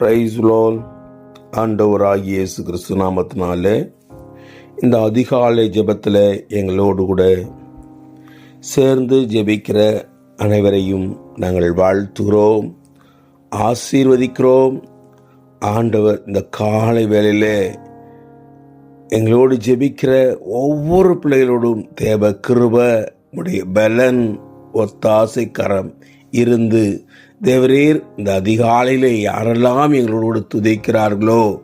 Price lol ஆண்டவராகி இயேசு கிறிஸ்து நாமத்தினால இந்த அதிகாலை ஜெபத்தில் எங்களோடு கூட சேர்ந்து ஜெபிக்கிற அனைவரையும் நாங்கள் வாழ்த்துகிறோம் ஆசீர்வதிக்கிறோம். ஆண்டவர் இந்த காலை வேளையில் எங்களோடு ஜெபிக்கிற ஒவ்வொரு பிள்ளைகளோடும் தேவ கிருப உடைய பலன் ஒத்தாசைக்கரம் இருந்து தேவரீர் இந்த அதிகாலையிலே யாரெல்லாம் எங்களோடு துதைக்கிறார்களோ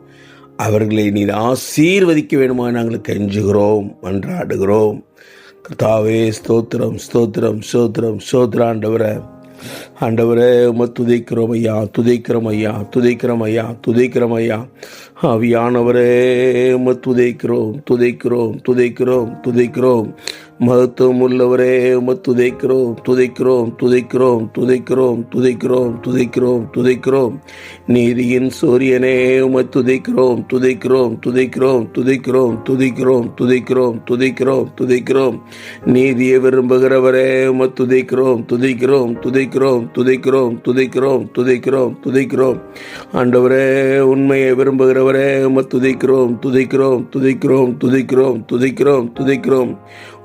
அவர்களை நீர் ஆசீர்வதிக்க வேண்டுமா நாங்கள் கெஞ்சுகிறோம் மன்றாடுகிறோம். கர்த்தாவே ஸ்தோத்திரம் ஸ்தோத்திரம் ஸ்தோத்திரம் ஸ்தோத்திர ஆண்டவரே. ஆண்டவரே உம துதைக்கிறோம் ஐயா துதைக்கிறோம் ஐயா துதைக்கிறோம் ஐயா துதைக்கிறோம் ஐயா. ஆவியானவரே உம துதைக்கிறோம் துதைக்கிறோம் துதைக்கிறோம் துதைக்கிறோம். மகத்துவம் உள்ளவரே உம துதைக்கிறோம் துதைக்கிறோம் துதைக்கிறோம் துதைக்கிறோம் துதைக்கிறோம் துதைக்கிறோம் துதைக்கிறோம் நீதியின் சூரியனே உம துதைக்கிறோம் துதைக்கிறோம் துதைக்கிறோம் துதைக்கிறோம் துதைக்கிறோம் துதைக்கிறோம் துதைக்கிறோம் துதைக்கிறோம் நீதியை விரும்புகிறவரே உம துதைக்கிறோம் துதைக்கிறோம் துதைக்கிறோம் துதைக்கிறோம் துதைக்கிறோம் துதைக்கிறோம் துதைக்கிறோம் ஆண்டவரே உண்மையை விரும்புகிறவரே உம துதைக்கிறோம் துதைக்கிறோம் துதைக்கிறோம் துதைக்கிறோம் துதைக்கிறோம் துதைக்கிறோம்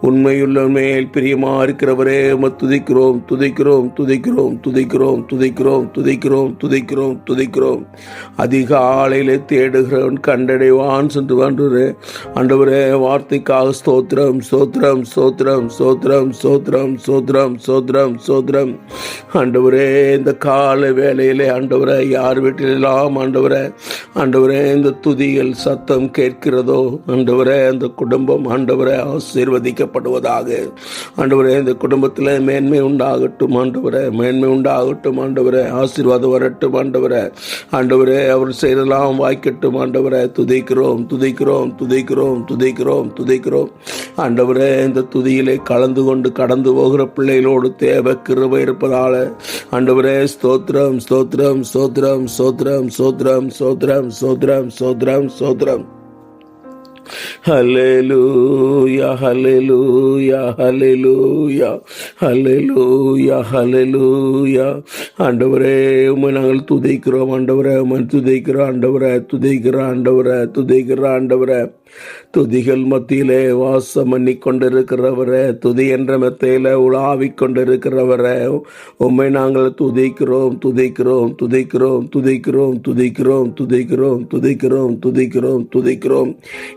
உண்மையுள்ள மேல் பிரியமா இருக்கிறவரே துதிக்கிறோம் துதிக்கிறோம் துதிக்கிறோம் துதிக்கிறோம் துதிக்கிறோம் துதிக்கிறோம் துதிக்கிறோம் துதிக்கிறோம். அதிக ஆலையில தேடுகிறவன் கண்டடைவான் சென்று வன்று அண்டவரே வார்த்தைக்காக ஸ்தோத்திரம் ஸ்தோத்திரம் ஸ்தோத்திரம் ஸ்தோத்திரம் ஸ்தோத்திரம் ஸ்தோத்திரம் ஸ்தோத்திரம் ஸ்தோத்திரம். ஆண்டவரே இந்த கால வேலையிலே அண்டவரை யார் வீட்டிலெல்லாம் ஆண்டவரை ஆண்டவரே இந்த துதிகள் சத்தம் கேட்கிறதோ ஆண்டவரே அந்த குடும்பம் ஆண்டவரே வைக்கப்படுவதாக ஆண்டவரே இந்த குடும்பத்தில் மேன்மை உண்டாகட்டும் ஆண்டவரே மேன்மை உண்டாகட்டும் ஆண்டவரே ஆசீர்வாதம் வரட்டும் ஆண்டவரே. ஆண்டவரே அவர் செய்தெல்லாம் வாய்க்கட்டும் ஆண்டவரே. துதிக்கிறோம் துதிக்கிறோம் துதிக்கிறோம் துதிக்கிறோம் துதிக்கிறோம். ஆண்டவரே இந்த துதியிலே கலந்து கொண்டு கடந்து போகிற பிள்ளைகளோடு தேவை கிருபை இருப்பதால. ஆண்டவரே ஸ்தோத்திரம் ஸ்தோத்திரம் ஸ்தோத்திரம் ஸ்தோத்திரம் ஸ்தோத்திரம் ஸ்தோத்திரம் ஸ்தோத்திரம் ஸ்தோத்திரம் ஸ்தோத்திரம். Hallelujah hallelujah hallelujah hallelujah hallelujah ஆண்டவரே உமை நாங்கள் துதைக்கிறோம். ஆண்டவரை உமன் துதைக்கிறோம். ஆண்டவரை துதைக்கிறோம். ஆண்டவரை துதைக்கிறோம். ஆண்டவரை. துதிகள் மத்தியிலே வாசம் பண்ணி கொண்டிருக்கிறவரே துதி என்ற மெத்தையில் உலாவிக் கொண்டிருக்கிறவரே உம்மை நாங்கள் துதிக்கிறோம் துதிக்கிறோம் துதிக்கிறோம் துதிக்கிறோம் துதிக்கிறோம் துதிக்கிறோம் துதிக்கிறோம் துதிக்கிறோம் துதிக்கிறோம்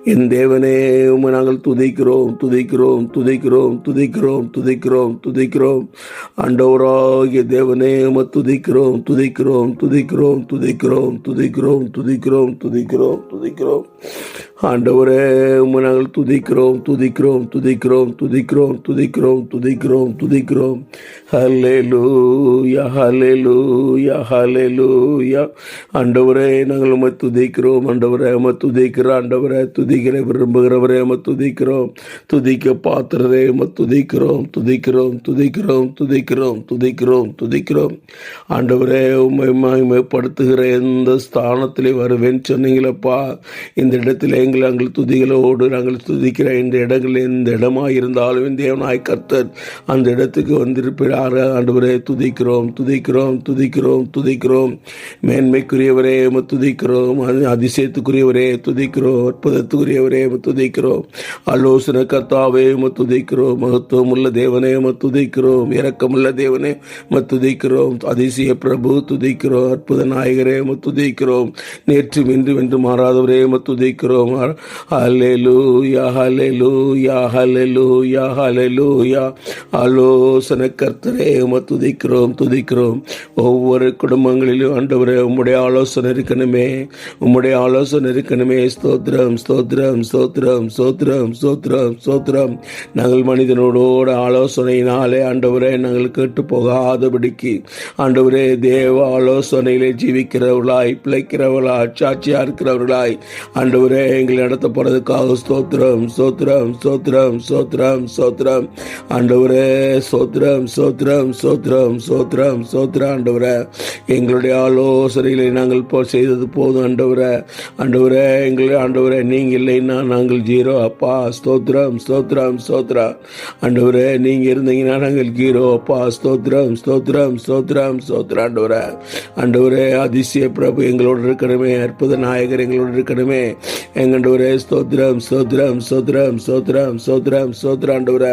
என் தேவனே உம்மை நாங்கள் துதிக்கிறோம் துதிக்கிறோம் துதிக்கிறோம் துதிக்கிறோம் துதிக்கிறோம் துதிக்கிறோம் ஆண்டவராகிய தேவனே உம்மை துதிக்கிறோம் துதிக்கிறோம் துதிக்கிறோம் துதிக்கிறோம் துதிக்கிறோம் துதிக்கிறோம் துதிக்கிறோம் துதிக்கிறோம் ஆண்டவரே உம்மை நாங்கள் துதிக்கிறோம் துதிக்கிறோம் துதிக்கிறோம் துதிக்கிறோம் துதிக்கிறோம் துதிக்கிறோம் துதிக்கிறோம். ஹலே லூயா ஹலே லூயா ஹலே லூயா ஆண்டவரே நாங்கள் உம்மை துதிக்கிறோம். ஆண்டவரே உம்மை துதிக்கிற ஆண்டவரே துதிக்கிற விரும்புகிறவரே உம்மை துதிக்கிறோம். துதிக்க பாத்திரரே உம்மை துதிக்கிறோம் துதிக்கிறோம் துதிக்கிறோம் துதிக்கிறோம் துதிக்கிறோம் துதிக்கிறோம். ஆண்டவரே உம்மை மகிமைப்படுத்துகிற எந்த ஸ்தானத்திலே வருவேன் சொன்னீங்களப்பா? இந்த இடத்துல எங்களை நாங்கள் துதிகளோடு நாங்கள் துதிக்கிற இந்த இடங்கள் எந்த இடமாக இருந்தாலும் தேவனாய் கர்த்தர் அந்த இடத்துக்கு வந்திருப்பார் ஆண்டவரே துதிக்கிறோம் துதிக்கிறோம் துதிக்கிறோம் துதிக்கிறோம். மேன்மைக்குரியவரே துதிக்கிறோம். அதிசயத்துக்குரியவரே துதிக்கிறோம். அற்புதத்துக்குரியவரே துதிக்கிறோம். ஆலோசனை கர்த்தாவே துதிக்கிறோம். மகத்துவம் உள்ள தேவனே துதிக்கிறோம். இரக்கமுள்ள தேவனே துதிக்கிறோம். அதிசய பிரபு துதிக்கிறோம். அற்புத நாயகரே துதிக்கிறோம். நேற்று இன்று வென்று மாறாதவரே துதிக்கிறோம். துதிக்கிறோம் ஹalleluya ஹalleluya ஹalleluya ஹalleluya ஆலோசனை கர்த்தரே உம்மை துதிக்கிறோம் துதிக்கிறோம். ஒவ்வொரு குடும்பங்களிலும் ஆண்டவரே உம்முடைய ஆலோசனை இருக்கணுமே. உம்முடைய ஆலோசனை இருக்கணுமே. ஸ்தோத்திரம் ஸ்தோத்திரம் ஸ்தோத்திரம் ஸ்தோத்திரம் ஸ்தோத்திரம் ஸ்தோத்திரம். நாங்கள் மனிதனோட ஆலோசனையினாலே ஆண்டவரே நாங்கள் கேட்டு போகாதபடிக்கு ஆண்டவரே தேவ ஆலோசனையிலே ஜீவிக்கிறவர்களாய் பிழைக்கிறவர்களாய் சாட்சியா இருக்கிறவர்களாய் ஆண்டவரே எங்கள் எங்களை நடத்த போறதுக்காக ஸ்தோத்திரம் ஸ்தோத்திரம் ஸ்தோத்திரம் ஸ்தோத்திரம் ஸ்தோத்திரம். ஆண்டவரே ஸ்தோத்திரம் ஸ்தோத்திரம் ஸ்தோத்திரம் ஸ்தோத்திரம் ஸ்தோத்திரம். ஆண்டவரே எங்களுடைய ஆலோசனைகளை நாங்கள் போ செய்தது போதும் ஆண்டவரே. ஆண்டவரே எங்களை ஆண்டவரே நீங்கள் இல்லைன்னா நாங்கள் ஜீரோ. அப்பா ஸ்தோத்திரம் ஸ்தோத்திரம் ஸ்தோத்திரம். ஆண்டவரே நீங்கள் இருந்தீங்கன்னா நாங்கள் ஜீரோ. அப்பா ஸ்தோத்திரம் ஸ்தோத்திரம் ஸ்தோத்திரம் ஸ்தோத்திரம். ஆண்டவரே ஆண்டவரே அதிசய பிரபு எங்களோடு இருக்கணுமே. அற்புத நாயகர் எங்களோடு இருக்கணுமே. எங்கள் ஆண்டவரே ஸ்தோத்ரம் ஸ்தோத்ரம் ஸ்தோத்ரம் ஸ்தோத்ரம் ஸ்தோத்ரம் ஸ்தோத்திரம் ஆண்டவரே.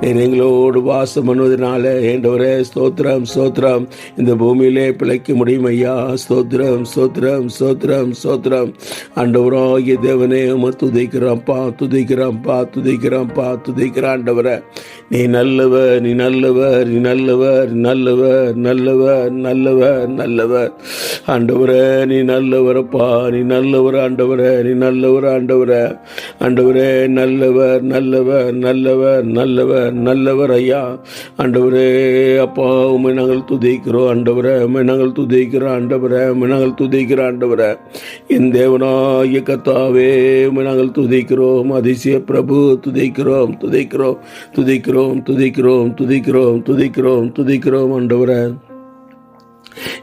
நீர் எங்களோடு வாசம் பண்ணுவதனால ஆண்டவரே ஸ்தோத்ரம் ஸ்தோத்ரம் இந்த பூமியிலே பிழைக்க முடியும் ஐயா. ஸ்தோத்ரம் ஸ்தோத்ரம் ஸ்தோத்ரம் ஸ்தோத்ரம் ஆண்டவராகிய தேவனே உம துதிக்கிறோம்ப்பா துதிக்கிறோம்ப்பா துதிக்கிறோம்ப்பா துதிக்கிற ஆண்டவரே. நீ நல்லவர் நீ நல்லவர் நீ நல்லவர் நல்லவர் நல்லவர் நல்லவர் நல்லவர். ஆண்டவரே நீ நல்லவரப்பா நீ நல்லவர் ஆண்டவரே நீ நல்லவர். ஆண்டவரே ஆண்டவரே நல்லவர் நல்லவர் நல்லவர் நல்லவர் நல்லவர் ஐயா. ஆண்டவரே அப்பா உண்மை நாங்கள் துதிக்கிறோம் ஆண்டவரே உண்மை நாங்கள் துதிக்கிறோம் ஆண்டவரே உண்மை நாங்கள் துதிக்கிற ஆண்டவரே. என் தேவனாய கத்தாவே உண்மை நாங்கள் துதிக்கிறோம் அதிசய பிரபு துதிக்கிறோம் துதிக்கிறோம் துதிக்கிறோம் துதிக்கிறோம் துதிக்கிறோம் துதிக்கிறோம் துதிக்கிறோம் ஆண்டவரே.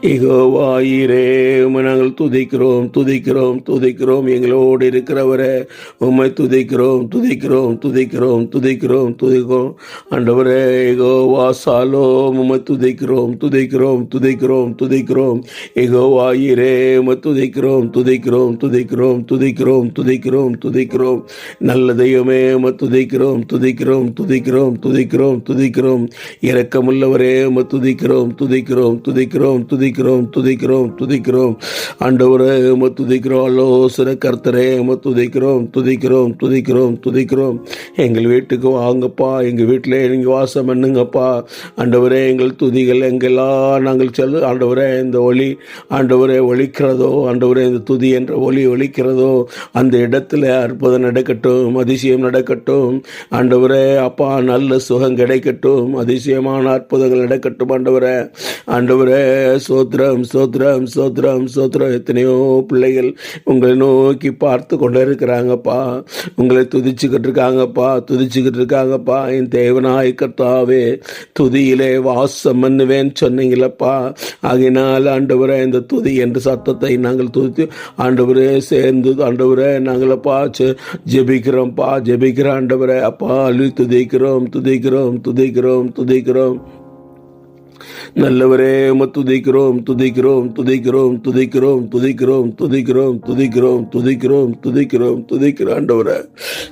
இகோவாயிரே உமை நாங்கள் துதிக்கிறோம் துதிக்கிறோம் துதிக்கிறோம் எங்களோடு இருக்கிறவரே உம்மை துதிக்கிறோம் துதிக்கிறோம் துதிக்கிறோம் துதிக்கிறோம் துதிக்கிறோம் ஆண்டவரே இகோவா சாலோம் உம்மை துதிக்கிறோம் துதிக்கிறோம் துதிக்கிறோம் துதிக்கிறோம் இகோவாயிரே உம்மை துதிக்கிறோம் துதிக்கிறோம் துதிக்கிறோம் துதிக்கிறோம் துதிக்கிறோம் துதிக்கிறோம் நல்ல தெய்வமே உம்மை துதிக்கிறோம் துதிக்கிறோம் துதிக்கிறோம் துதிக்கிறோம் துதிக்கிறோம் இரக்கமுள்ளவரே உம்மை துதிக்கிறோம் துதிக்கிறோம் துதிக்கிறோம் துதிக்கிறோம் துதிக்கிறோம் துதிக்கிறோம். ஆண்டவரே உம்மை துதிக்கிறோம். ஆலோசனை கர்த்தரே உம்மை துதிக்கிறோம் துதிக்கிறோம் துதிக்கிறோம் துதிக்கிறோம். எங்கள் வீட்டுக்கு வாங்கப்பா எங்கள் வீட்டில் நீங்கள் வாசம் பண்ணுங்கப்பா. ஆண்டவரே எங்கள் துதிகள் எங்கெல்லாம் நாங்கள் செல்லு ஆண்டவரே இந்த ஒளி ஆண்டவரே ஒழிக்கிறதோ ஆண்டவரே இந்த துதி என்ற ஒளி ஒழிக்கிறதோ அந்த இடத்துல அற்புதம் நடக்கட்டும் அதிசயம் நடக்கட்டும். ஆண்டவரே அப்பா நல்ல சுகம் கிடைக்கட்டும் அதிசயமான அற்புதங்கள் நடக்கட்டும் ஆண்டவரே. ஆண்டவரே சோத்ரம் சோத்ரம் சோத்ரம் சோத்ரம் எத்தனையோ பிள்ளைகள் உங்களை நோக்கி பார்த்து கொண்டு இருக்கிறாங்கப்பா உங்களை துதிச்சுக்கிட்டு இருக்காங்கப்பா துதிச்சுக்கிட்டு இருக்காங்கப்பா. என் தேவனாய் கர்த்தாவே துதியிலே வாசம் பண்ணுவேன் சொன்னீங்களப்பா ஆகினால் ஆண்டவரே இந்த துதி என்ற சத்தத்தை நாங்கள் துதித்து ஆண்டவரே சேர்ந்து ஆண்டவரே நாங்களப்பா ஜெபிக்கிறோம்ப்பா ஜெபிக்கிற ஆண்டவரே. அப்பா அள்ளி துதிக்கிறோம் துதிக்கிறோம் துதிக்கிறோம் துதிக்கிறோம். நல்லவரே உம துதிக்கிறோம் துதிக்கிறோம் துதிக்கிறோம் துதிக்கிறோம் துதிக்கிறோம் துதிக்கிறோம் துதிக்கிறோம் துதிக்கிறோம் துதிக்கிறோம் துதிக்கிற ஆண்டவரே.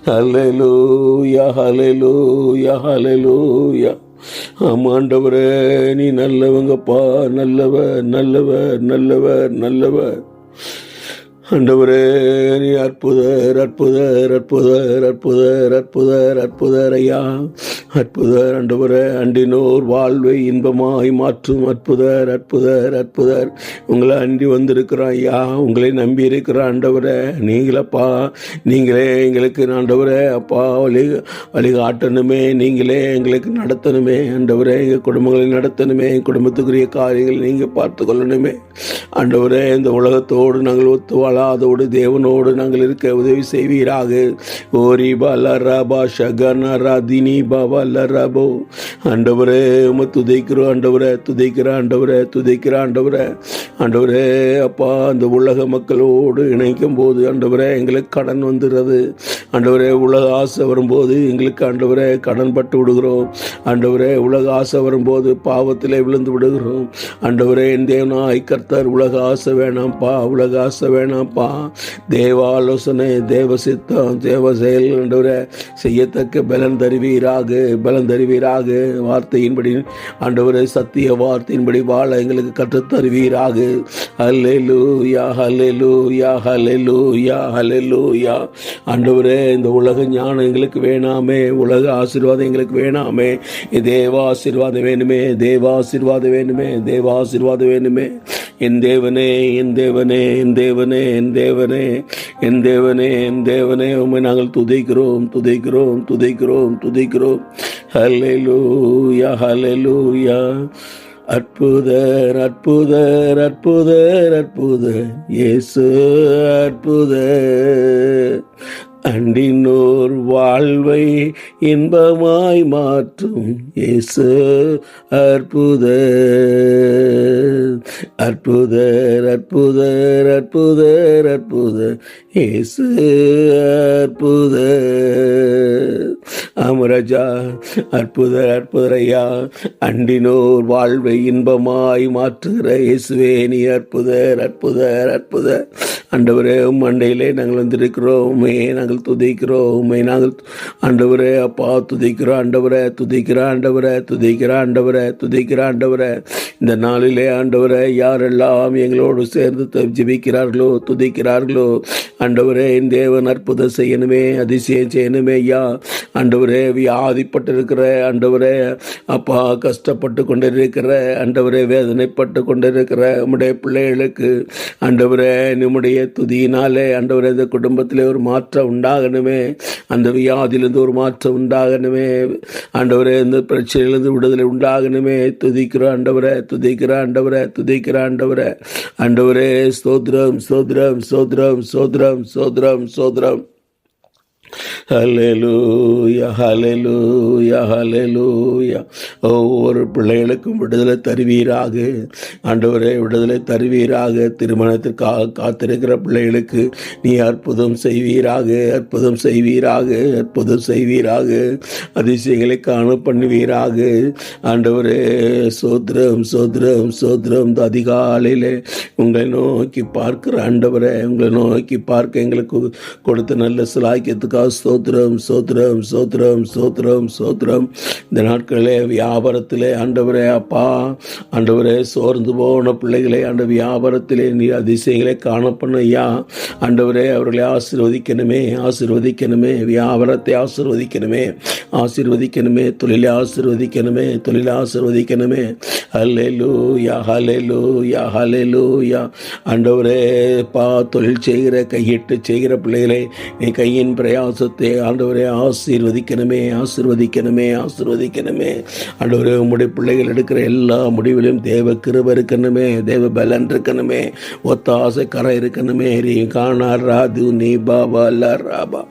ஹalleluya ஹalleluya யா ஆமாண்டவரே நீ நல்லவங்கப்பா நல்லவர் நல்லவர் நல்லவர் நல்லவர் ஆண்டவரே நீ அற்புதர் அற்புதர் அற்புதர் அற்புதர் அற்புதர் அற்புதர் ஐயா. அற்புதர் ஆண்டவரே அண்டினோர் வாழ்வை இன்பமாய் மாற்றும் அற்புதர் அற்புதர் அற்புதர். உங்களை அண்டி வந்திருக்கிறோம் ஐயா உங்களை நம்பி இருக்கிற ஆண்டவரே நீங்களப்பா நீங்களே எங்களுக்கு ஆண்டவரே அப்பா வழி வழிகாட்டணுமே. நீங்களே எங்களுக்கு நடத்தணுமே. ஆண்டவரே எங்கள் குடும்பங்களை நடத்தணுமே. குடும்பத்துக்குரிய காரியங்கள் நீங்கள் பார்த்து கொள்ளணுமே. ஆண்டவரே இந்த உலகத்தோடு நாங்கள் ஒத்து வாழ அதோடு தேவனோடு நாங்கள் இருக்க உதவி செய்வீராக. ஓரி பலரபா ஷகனரா தினி பவலரபோ. ஆண்டவரே உம துதைக்கிறோம் ஆண்டவரே துதைக்கிற ஆண்டவரே துதைக்கிற ஆண்டவரே. ஆண்டவரே அப்பா அந்த உலக மக்களோடு இணைக்கும் போது ஆண்டவரே எங்களுக்கு கடன் வந்துடுறது ஆண்டவரே உலக ஆசை வரும்போது எங்களுக்கு ஆண்டவரே கடன் பட்டு விடுகிறோம். ஆண்டவரே உலக ஆசை வரும்போது பாவத்திலே விழுந்து விடுகிறோம். ஆண்டவரே என் தேவனா கர்த்தர் உலக ஆசை வேணாம்ப்பா உலக ஆசை வேணாம். வேணாம்ப்பா தேவ ஆலோசனை தேவ சித்தம் தேவ செயல் ஆண்டவரே செய்யத்தக்க பலன் தருவீராக பலன் தருவீராக. வார்த்தையின்படி ஆண்டவரே சத்திய வார்த்தையின்படி வாழ எங்களுக்கு கற்றுத் தருவீராக. ஹல்லேலூயா யா ஹலெலு யா ஆண்டவரே இந்த உலக ஞானம் எங்களுக்கு வேணாமே. உலக ஆசீர்வாதம் எங்களுக்கு வேணாமே. தேவ ஆசீர்வாதம் வேணுமே தேவ ஆசீர்வாதம் வேணுமே தேவ ஆசீர்வாதம் வேணுமே. என் தேவனே என் தேவனே என் தேவனே. என் தேவனே என் தேவனே என் தேவனே உண்மை நாங்கள் துதைக்கிறோம் துதைக்கிறோம் துதைக்கிறோம் துதைக்கிறோம். ஹலெலூயா ஹலெலூயா அற்புதர் அற்புதர் அற்புதர் அற்புதர். இயேசு அற்புதர். அண்டினோர் வாழ்வை இன்பமாய் மாற்றும். இயேசு அற்புதர். அற்புதர் அற்புதர் அற்புதர் அற்புதர். இயேசு அற்புத அமரஜா அற்புத அற்புதரையா அண்டினோர் வாழ்வை இன்பமாய் மாற்றுகிற இயேசுவே நீ அற்புதர் அற்புதர் அற்புத அண்டவரே உம் அண்டையிலே நாங்கள் வந்திருக்கிறோம் உண்மை நாங்கள் துதிக்கிறோம் உண்மை நாங்கள் அண்டவரே அப்பா துதிக்கிறோம் அண்டவரை துதிக்கிற அண்டவரை துதிக்கிற அண்டவரை துதிக்கிற அண்டவரை இந்த நாளிலே ஆண்டவரை யாரெல்லாம் எங்களோடு சேர்ந்து ஜிபிக்கிறார்களோ துதிக்கிறார்களோ ஆண்டவரே என் தேவன் அற்புதம் செய்யணுமே அதிசயம் செய்யணுமே ஐயா. ஆண்டவரே வியாதிப்பட்டிருக்கிற ஆண்டவரே அப்பா கஷ்டப்பட்டு கொண்டிருக்கிற ஆண்டவரே வேதனைப்பட்டு கொண்டிருக்கிற உம்முடைய பிள்ளைகளுக்கு ஆண்டவரே நம்முடைய துதியினாலே ஆண்டவரே இந்த குடும்பத்திலே ஒரு மாற்றம் உண்டாகணுமே அந்த வியாதியிலிருந்து ஒரு மாற்றம் உண்டாகணுமே ஆண்டவரே இந்த பிரச்சனையிலிருந்து விடுதலை உண்டாகணுமே. துதிக்கிற ஆண்டவரே துதிக்கிற ஆண்டவரே துதிக்கிற அண்டவரே ஆண்டவரே ஸ்தோத்ரம் ஸ்தோத்ரம் ஸ்தோத்ரம் ஸ்தோத்ரம் ஸ்தோத்ரம் ஸ்தோத்ரம் ஹalleluya ஹalleluya ஹalleluya ஒவ்வொரு பிள்ளைகளுக்கும் விடுதலை தருவீராக. ஆண்டவரே விடுதலை தருவீராக. திருமணத்திற்காக காத்திருக்கிற பிள்ளைகளுக்கு நீ அற்புதம் செய்வீராக அற்புதம் செய்வீராக அற்புதம் செய்வீராக. அதிசயங்களை காண பண்ணுவீராக. ஆண்டவரே சோத்ரம் சோத்ரம் சோத்ரம் இந்த அதிகாலையிலே உங்களை நோக்கி பார்க்கிற ஆண்டவரே உங்களை நோக்கி பார்க்க எங்களுக்கு கொடுத்த நல்ல சிலாக்கியத்துக்காக ஸ்தோத்திரம் ஸ்தோத்திரம் ஸ்தோத்திரம் ஸ்தோத்திரம் ஸ்தோத்திரம். இந்த நாட்களிலே வியாபாரத்திலே ஆண்டவரே அப்பா ஆண்டவரே சோர்ந்து போன பிள்ளைகளை அந்த வியாபாரத்திலே நீ அதிசயங்களை காணப்பண்ண ஐயா. ஆண்டவரே அவர்களை ஆசிர்வதிக்கணுமே ஆசிர்வதிக்கணுமே வியாபாரத்தை ஆசிர்வதிக்கணுமே ஆசிர்வதிக்கணுமே தொழிலை ஆசிர்வதிக்கணுமே தொழிலை ஆசிர்வதிக்கணுமே. ஹலே லூயா ஆசீர்வதிக்கணுமே ஹல்லேலூயா ஹல்லேலூயா ஹல்லேலூயா ஆண்டவரே பா தொழில் செய்கிற கையிட்டு செய்கிற பிள்ளைகளை நீ கையின் பிரயாசம் பிரயாசத்தை ஆண்டவரே ஆசீர்வதிக்கணுமே ஆசீர்வதிக்கணுமே ஆசீர்வதிக்கணுமே. ஆண்டவரே உம்முடைய பிள்ளைகள் எடுக்கிற எல்லா முடிவிலும் தேவ கிருப இருக்கணுமே தேவ பலன் இருக்கணுமே. ஒத்தாசை கரை இருக்கணுமே ரீ காணார் ராது நீ பாபா அல்ல ராபா.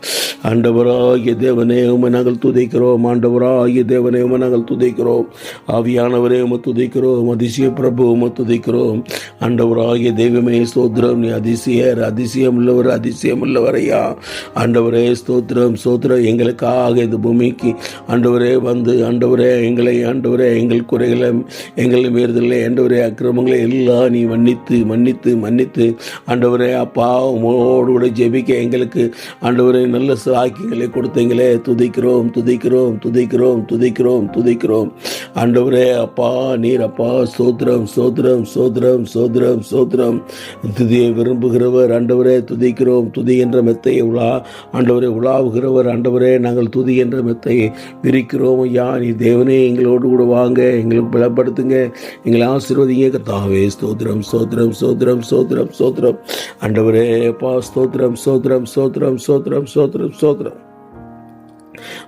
ஆண்டவராகிய தேவனே உமை நாங்கள் துதிக்கிறோம். ஆண்டவராகிய தேவனே உமை நாங்கள் துதிக்கிறோம். ஆவியானவரே உமை துதிக்கிறோம். அதிசய பிரபு உமை துதிக்கிறோம். ஆண்டவராகிய தெய்வமே ஸ்தோத்திரம். நீ அதிசயர் அதிசயம் உள்ளவர் அதிசயம் உள்ளவரையா ஆண்டவரே ஸ்தோத்திரம் ஸ்தோத்திரம். எங்களுக்காக இந்த பூமிக்கு ஆண்டவரே வந்து ஆண்டவரே எங்களை ஆண்டவரே எங்கள் குறைகளை எங்கள் மீறுதலை ஆண்டவரே அக்கிரமங்களை எல்லாம் நீ மன்னித்து மன்னித்து மன்னித்து. ஆண்டவரே அப்பா உமோடு கூட ஜெபிக்க எங்களுக்கு ஆண்டவரே நல்ல சாக்கியங்களை கொடுத்தீங்களே துதிக்கிறோம் துதிக்கிறோம் துதிக்கிறோம் துதிக்கிறோம் துதிக்கிறோம். ஆண்டவரே அப்பா நீர் அப்பா சோத்திரம் சோத்திரம் சோத்திரம் சோத்திரம் சோத்திரம் துதியை விரும்புகிறவர் ஆண்டவரே துதிக்கிறோம் துதி என்ற மெத்தையை உலா ஆண்டவரே உலாவுகிறவர் ஆண்டவரே நாங்கள் துதி என்ற மெத்தையை விரிக்கிறோம் ஐயா நீ தேவனே எங்களோடு கூட வாங்க எங்களுக்கு பலப்படுத்துங்க எங்களை ஆசீர்வதிங்க கத்தாவே ஸ்தோத்திரம் சோத்ரம் சோத்ரம் சோத்ரம் சோத்ரம் ஆண்டவரே அப்பா ஸ்தோத்திரம் சோத்ரம் சோத்ரம் சோத்ரம் சோத்ரம் சோத்ரம்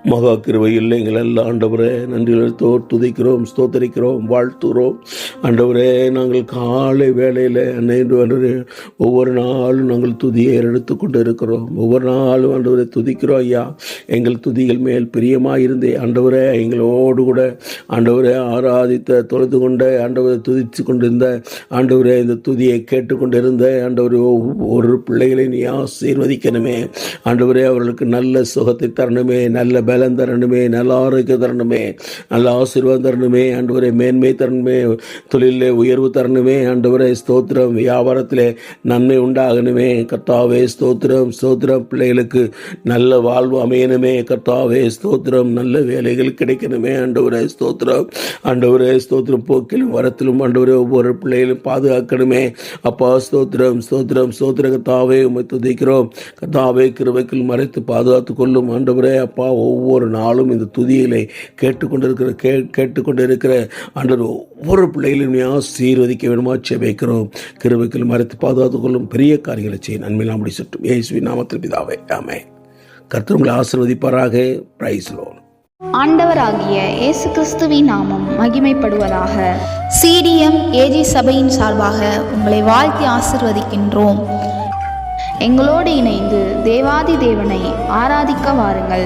மகா கிருபையில் எங்கள் எல்லாம் ஆண்டவரே நன்றிகளோர் துதிக்கிறோம் ஸ்தோத்தரிக்கிறோம் வாழ்த்துகிறோம் ஆண்டவரே நாங்கள் காலை வேலையில் அன்னைந்து ஒவ்வொரு நாளும் நாங்கள் துதியை எடுத்து கொண்டு இருக்கிறோம் ஒவ்வொரு நாளும் ஆண்டவரை துதிக்கிறோம் ஐயா. எங்கள் துதிகள் மேல் பிரியமாக இருந்தே ஆண்டவரே எங்களோடு கூட ஆண்டவரே ஆராதித்த தொழுது கொண்ட ஆண்டவரை துதித்து கொண்டிருந்த ஆண்டவரே இந்த துதியை கேட்டுக்கொண்டிருந்த ஆண்டவரே ஒவ்வொரு பிள்ளைகளை நீ ஆசீர்வதிக்கணுமே. ஆண்டவரே அவர்களுக்கு நல்ல சுகத்தை தரணுமே. நல்ல நல்ல பலம் தரணுமே நல்ல ஆரோக்கியம் தரணுமே நல்ல ஆசீர்வாதம் தரணுமே ஆண்டவரை மேன்மை தரணுமே தொழிலே உயர்வு தரணுமே ஆண்டவரை ஸ்தோத்திரம் வியாபாரத்திலே நன்மை உண்டாகணுமே. கர்த்தாவே ஸ்தோத்திரம் ஸ்தோத்திரம் பிள்ளைகளுக்கு நல்ல வாழ்வு அமையணுமே. கர்த்தாவே ஸ்தோத்திரம் நல்ல வேலைகள் கிடைக்கணுமே. ஆண்டவரை ஸ்தோத்திரம் ஆண்டவரே ஸ்தோத்திரம் போக்கிலும் வரத்திலும் ஆண்டவரே ஒவ்வொரு பிள்ளைகளும் பாதுகாக்கணுமே. அப்பா ஸ்தோத்திரம் ஸ்தோத்திரம் ஸ்தோத்திர கத்தாவே உமை துதிக்கிறோம். கத்தாவே கிருவைக்குள் மறைத்து பாதுகாத்து கொள்ளும் ஆண்டவரே அப்பா ஒவ்வொரு நாளும் இந்த துதிகளை கேட்டுக்கொண்டிருக்கிற கே கேட்டுக்கொண்டிருக்கிற ஆண்டவர் ஒவ்வொரு பிள்ளைகளையும் நீ ஆசீர்வதிக்க வேணுமா செபிக்கிறோம் கிருபைக்குள் மறைத்து பாதுகாத்து கொள்ளும் பெரிய காரியங்களை செய்ய. நன்மை அப்படி சுட்டும் இயேசுவின் நாமத்தில் பிதாவே. ஆமே கர்த்தர் உங்களை ஆசீர்வதிப்பாராக. பிரைஸ் லோன் ஆண்டவராகிய இயேசு கிறிஸ்துவின் நாமம் மகிமைப்படுவதாக. சிடிஎம் ஏஜி சபையின் சார்பாக உங்களை வாழ்த்தி ஆசிர்வதிக்கின்றோம். எங்களோடு இணைந்து தேவாதி தேவனை ஆராதிக்க வாருங்கள்.